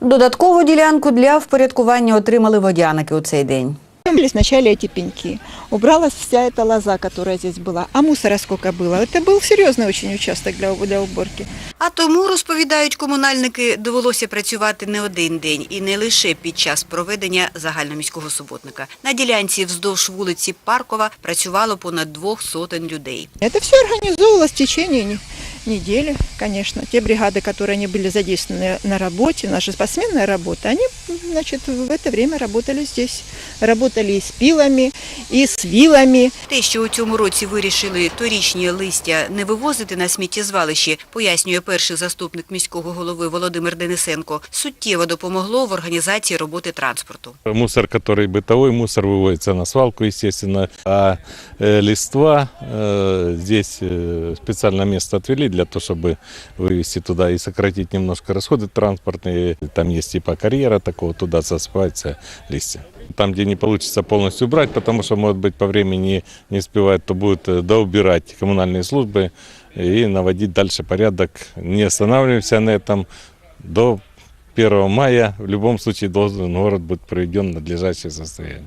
Додаткову ділянку для впорядкування отримали водяники у цей день. Убрали сначала эти пеньки. Убралась вся эта лоза, которая здесь была. А мусора сколько было? Это был серьезный очень участок для, для уборки. А тому, розповідають комунальники, довелося працювати не один день і не лише під час проведення загальноміського суботника. На ділянці вздовж вулиці Паркова працювало понад двох сотень людей. Это все организовывалось в течение не- недели, конечно. Те бригады, которые не были задействованы на работе, наша посменная работа, они, значит, в это время работали здесь. Работали и с пилами, и с вилами. Те, що у цьому році вирішили торічні листя не вивозити на сміттєзвалище, пояснює перший заступник міського голови Володимир Денисенко, суттєво допомогло в організації роботи транспорту. Мусор, который бытовой мусор, выводится на свалку, естественно. А э, листва э, здесь э, специально место отвели для того, чтобы вывести туда и сократить немножко расходы транспортные. Там есть типа карьера такого, туда засыпаются листья. Там, где не получится полностью убрать, потому что, может быть, по времени не успевает, то будут э, доубирать коммунальные службы и наводить дальше порядок. Не останавливаемся на этом до 1 мая в любом случае должен город быть приведен в надлежащее состояние.